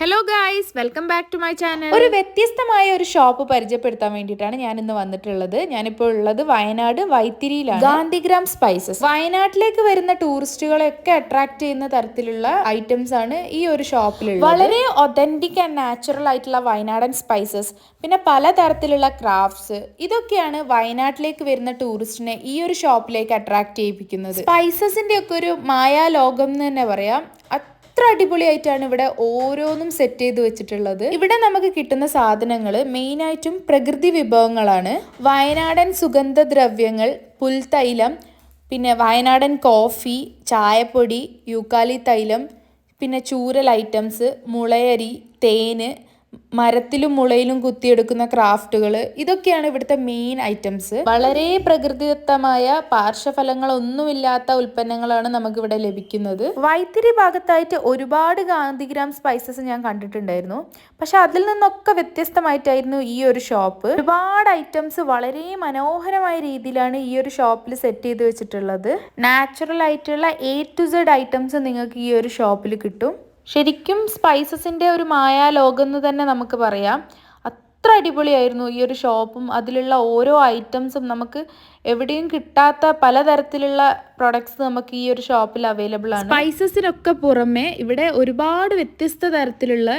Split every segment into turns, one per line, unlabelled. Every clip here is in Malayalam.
Hello guys welcome back to my channel
ഒരു വ്യത്യസ്തമായ ഒരു ഷോപ്പ് പരിചയപ്പെടുത്താൻ വേണ്ടിയിട്ടാണ് ഞാൻ ഇന്ന് വന്നിട്ടുള്ളത്. ഞാനിപ്പോൾ ഉള്ളത് വയനാട് വൈത്തിരിയിലാണ്. ഗാന്ധിഗ്രാം സ്പൈസസ് വയനാട്ടിലേക്ക് വരുന്ന ടൂറിസ്റ്റുകളെയൊക്കെ അട്രാക്ട് ചെയ്യുന്ന തരത്തിലുള്ള ഐറ്റംസ് ആണ് ഈ ഒരു ഷോപ്പിലുള്ളത് വളരെ ഒതന്റിക് ആൻഡ് നാച്ചുറൽ ആയിട്ടുള്ള വയനാടൻ സ്പൈസസ് പിന്നെ പല തരത്തിലുള്ള ക്രാഫ്റ്റ്സ് ഇതൊക്കെയാണ് വയനാട്ടിലേക്ക് വരുന്ന ടൂറിസ്റ്റിനെ ഈ ഒരു ഷോപ്പിലേക്ക് അട്രാക്ട് ചെയ്യിപ്പിക്കുന്നത്. സ്പൈസസിന്റെ ഒക്കെ ഒരു മായാലോകം എന്ന് തന്നെ പറയാം. അത്ര അടിപൊളിയായിട്ടാണ് ഇവിടെ ഓരോന്നും സെറ്റ് ചെയ്ത് വെച്ചിട്ടുള്ളത്. ഇവിടെ നമുക്ക് കിട്ടുന്ന സാധനങ്ങൾ മെയിനായിട്ടും പ്രകൃതി വിഭവങ്ങളാണ്. വയനാടൻ സുഗന്ധദ്രവ്യങ്ങൾ പുൽത്തൈലം പിന്നെ വയനാടൻ കോഫി ചായപ്പൊടി യൂക്കാലി തൈലം പിന്നെ ചൂരൽ ഐറ്റംസ് മുളയരി തേന് മരത്തിലും മുളയിലും കുത്തിയെടുക്കുന്ന ക്രാഫ്റ്റുകൾ ഇതൊക്കെയാണ് ഇവിടുത്തെ മെയിൻ ഐറ്റംസ് വളരെ പ്രകൃതിദത്തമായ പാർശ്വഫലങ്ങളൊന്നുമില്ലാത്ത ഉൽപ്പന്നങ്ങളാണ് നമുക്ക് ഇവിടെ ലഭിക്കുന്നത്. വൈത്തിരി ഭാഗത്തായിട്ട് ഒരുപാട് ഗാന്ധിഗ്രാം സ്പൈസസ് ഞാൻ കണ്ടിട്ടുണ്ടായിരുന്നു. പക്ഷെ അതിൽ നിന്നൊക്കെ വ്യത്യസ്തമായിട്ടായിരുന്നു ഈ ഒരു ഷോപ്പ് ഒരുപാട് ഐറ്റംസ് വളരെ മനോഹരമായ രീതിയിലാണ് ഈ ഒരു ഷോപ്പിൽ സെറ്റ് ചെയ്ത് വെച്ചിട്ടുള്ളത്. നാച്ചുറൽ ആയിട്ടുള്ള എ ടു സെഡ് ഐറ്റംസ് നിങ്ങൾക്ക് ഈ ഒരു ഷോപ്പിൽ കിട്ടും. ശരിക്കും സ്പൈസസിന്റെ ഒരു മായാലോകം എന്ന് തന്നെ നമുക്ക് പറയാം. അത്ര അടിപൊളിയായിരുന്നു ഈ ഒരു ഷോപ്പും. അതിലുള്ള ഓരോ ഐറ്റംസും നമുക്ക് എവിടെയും കിട്ടാത്ത പലതരത്തിലുള്ള പ്രൊഡക്ട്സ് നമുക്ക് ഈ ഒരു ഷോപ്പിൽ അവൈലബിൾ ആണ്. സ്പൈസസിനൊക്കെ പുറമെ ഇവിടെ ഒരുപാട് വ്യത്യസ്ത തരത്തിലുള്ള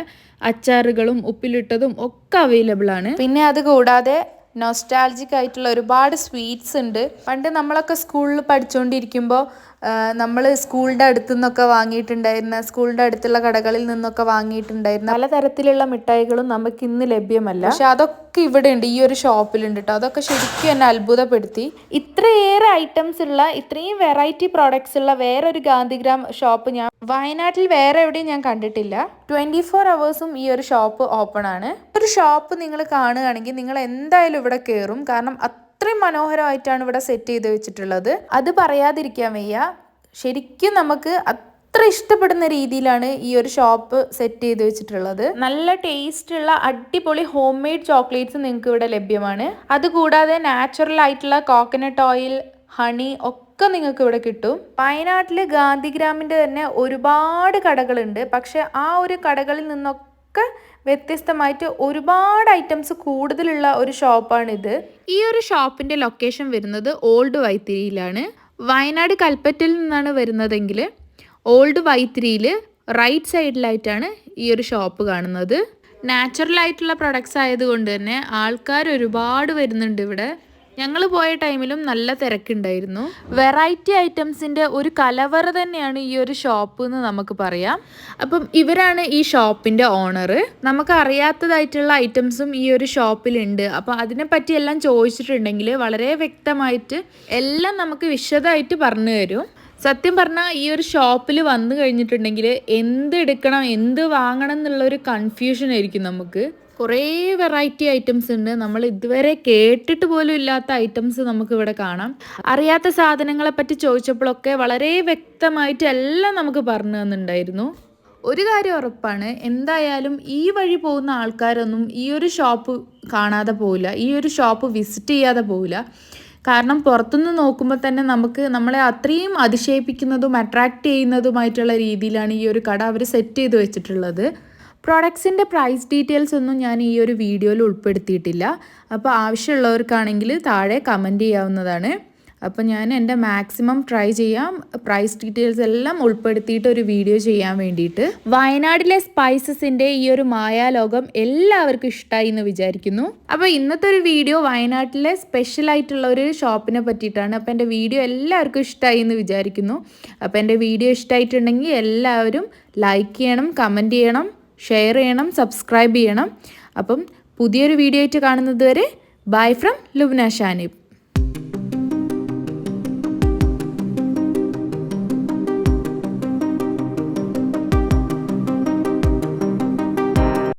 അച്ചാറുകളും ഉപ്പിലിട്ടതും ഒക്കെ അവൈലബിൾ ആണ്. പിന്നെ അത് കൂടാതെ നൊസ്റ്റാൾജിക് ആയിട്ടുള്ള ഒരുപാട് സ്വീറ്റ്സ് ഉണ്ട്. പണ്ട് നമ്മളൊക്കെ സ്കൂളിൽ പഠിച്ചുകൊണ്ടിരിക്കുമ്പോൾ നമ്മൾ സ്കൂളിന്റെ അടുത്തു നിന്നൊക്കെ വാങ്ങിയിട്ടുണ്ടായിരുന്ന സ്കൂളിന്റെ അടുത്തുള്ള കടകളിൽ നിന്നൊക്കെ വാങ്ങിയിട്ടുണ്ടായിരുന്ന പലതരത്തിലുള്ള മിഠായികളും നമുക്ക് ഇന്ന് ലഭ്യമല്ല. പക്ഷെ അതൊക്കെ ഇവിടെ ഉണ്ട് ഈ ഒരു ഷോപ്പിലുണ്ട് കേട്ടോ അതൊക്കെ ശരിക്കും എന്നെ അത്ഭുതപ്പെടുത്തി. ഇത്രയേറെ ഐറ്റംസ് ഉള്ള ഇത്രയും വെറൈറ്റി പ്രോഡക്ട്സ് ഉള്ള വേറെ ഒരു ഗാന്ധിഗ്രാം ഷോപ്പ് ഞാൻ വയനാട്ടിൽ വേറെ എവിടെയും ഞാൻ കണ്ടിട്ടില്ല. ട്വന്റി ഫോർ അവേഴ്സും ഈ ഒരു ഷോപ്പ് ഓപ്പൺ ആണ്. ഒരു ഷോപ്പ് നിങ്ങൾ കാണുകയാണെങ്കിൽ നിങ്ങൾ എന്തായാലും ഇവിടെ കയറും കാരണം അത്രയും മനോഹരമായിട്ടാണ് ഇവിടെ സെറ്റ് ചെയ്ത് വെച്ചിട്ടുള്ളത്. അത് പറയാതിരിക്കാൻ വയ്യ. ശരിക്കും നമുക്ക് അത്ര ഇഷ്ടപ്പെടുന്ന രീതിയിലാണ് ഈ ഒരു ഷോപ്പ് സെറ്റ് ചെയ്ത് വെച്ചിട്ടുള്ളത്. നല്ല ടേസ്റ്റ് ഉള്ള അടിപൊളി ഹോം മെയ്ഡ് ചോക്ലേറ്റ്സ് നിങ്ങൾക്ക് ഇവിടെ ലഭ്യമാണ്. അതുകൂടാതെ നാച്ചുറൽ ആയിട്ടുള്ള കോക്കനട്ട് ഓയിൽ ഹണി ഒക്കെ നിങ്ങൾക്ക് ഇവിടെ കിട്ടും. വയനാട്ടിൽ ഗാന്ധിഗ്രാമിന്റെ തന്നെ ഒരുപാട് കടകളുണ്ട്. പക്ഷെ ആ ഒരു കടകളിൽ നിന്നൊക്കെ വ്യത്യസ്തമായിട്ട് ഒരുപാട് ഐറ്റംസ് കൂടുതലുള്ള ഒരു ഷോപ്പാണിത്
ഈ ഒരു ഷോപ്പിന്റെ ലൊക്കേഷൻ വരുന്നത് ഓൾഡ് വൈത്തിരിയിലാണ് വയനാട് കൽപ്പറ്റയിൽ നിന്നാണ് വരുന്നതെങ്കിൽ ഓൾഡ് വൈത്തിരിയിൽ റൈറ്റ് സൈഡിലായിട്ടാണ് ഈ ഒരു ഷോപ്പ് കാണുന്നത്. നാച്ചുറൽ ആയിട്ടുള്ള പ്രൊഡക്ട്സ് ആയതുകൊണ്ട് തന്നെ ആൾക്കാർ ഒരുപാട് വരുന്നുണ്ട് ഇവിടെ. ഞങ്ങൾ പോയ ടൈമിലും നല്ല തിരക്കുണ്ടായിരുന്നു. വെറൈറ്റി ഐറ്റംസിന്റെ ഒരു കലവറ തന്നെയാണ് ഈ ഒരു ഷോപ്പ് എന്ന് നമുക്ക് പറയാം. അപ്പം ഇവരാണ് ഈ ഷോപ്പിന്റെ ഓണർ നമുക്ക് അറിയാത്തതായിട്ടുള്ള ഐറ്റംസും ഈ ഒരു ഷോപ്പിലുണ്ട് അപ്പം അതിനെപ്പറ്റി എല്ലാം ചോദിച്ചിട്ടുണ്ടെങ്കിൽ വളരെ വ്യക്തമായിട്ട് എല്ലാം നമുക്ക് വിശദമായിട്ട് പറഞ്ഞു തരും. സത്യം പറഞ്ഞാൽ ഈ ഒരു ഷോപ്പിൽ വന്നു കഴിഞ്ഞിട്ടുണ്ടെങ്കിൽ എന്ത് എടുക്കണം എന്ത് വാങ്ങണം എന്നുള്ള ഒരു കൺഫ്യൂഷൻ ആയിരിക്കും നമുക്ക്. കുറേ വെറൈറ്റി ഐറ്റംസ് ഉണ്ട്. നമ്മൾ ഇതുവരെ കേട്ടിട്ട് പോലും ഇല്ലാത്ത ഐറ്റംസ് നമുക്ക് ഇവിടെ കാണാം. അറിയാത്ത സാധനങ്ങളെ പറ്റി ചോദിച്ചപ്പോഴൊക്കെ വളരെ വ്യക്തമായിട്ട് എല്ലാം നമുക്ക് പറഞ്ഞു തന്നിട്ടുണ്ടായിരുന്നു. ഒരു കാര്യം ഉറപ്പാണ് എന്തായാലും ഈ വഴി പോകുന്ന ആൾക്കാരൊന്നും ഈ ഒരു ഷോപ്പ് കാണാതെ പോവില്ല. ഈ ഒരു ഷോപ്പ് വിസിറ്റ് ചെയ്യാതെ പോവില്ല. കാരണം പുറത്തുനിന്ന് നോക്കുമ്പോൾ തന്നെ നമുക്ക് നമ്മളെ അത്രയും അതിശയിപ്പിക്കുന്നതും അട്രാക്റ്റ് ചെയ്യുന്നതുമായിട്ടുള്ള രീതിയിലാണ് ഈ ഒരു കട അവർ സെറ്റ് ചെയ്ത് വെച്ചിട്ടുള്ളത്. പ്രോഡക്ട്സിന്റെ പ്രൈസ് ഡീറ്റെയിൽസ് ഒന്നും ഞാൻ ഈ ഒരു വീഡിയോയിൽ ഉൾപ്പെടുത്തിയിട്ടില്ല. അപ്പോൾ ആവശ്യമുള്ളവർക്കാണെങ്കിൽ താഴെ കമന്റ് ചെയ്യാവുന്നതാണ്. അപ്പോൾ ഞാൻ എന്റെ മാക്സിമം ട്രൈ ചെയ്യാം. പ്രൈസ് ഡീറ്റെയിൽസ് എല്ലാം ഉൾപ്പെടുത്തിയിട്ട് ഒരു വീഡിയോ ചെയ്യാൻ വേണ്ടിയിട്ട്. വയനാടിലെ സ്പൈസസിന്റെ ഈ ഒരു മായാലോകം എല്ലാവർക്കും ഇഷ്ടമായി എന്ന് വിചാരിക്കുന്നു. അപ്പോൾ ഇന്നത്തെ ഒരു വീഡിയോ വയനാട്ടിലെ സ്പെഷ്യൽ ആയിട്ടുള്ള ഒരു ഷോപ്പിനെ പറ്റിയിട്ടാണ്. അപ്പോൾ എന്റെ വീഡിയോ എല്ലാവർക്കും ഇഷ്ടമായി എന്ന് വിചാരിക്കുന്നു. അപ്പോൾ എന്റെ വീഡിയോ ഇഷ്ടമായിട്ടുണ്ടെങ്കിൽ എല്ലാവരും ലൈക്ക് ചെയ്യണം കമന്റ് ചെയ്യണം ഷെയർ ചെയ്യണം സബ്സ്ക്രൈബ് ചെയ്യണം. അപ്പം പുതിയൊരു വീഡിയോ ആയിട്ട് കാണുന്നത് വരെ ബൈ ഫ്രം ലുബ്ന ഷാനിബ്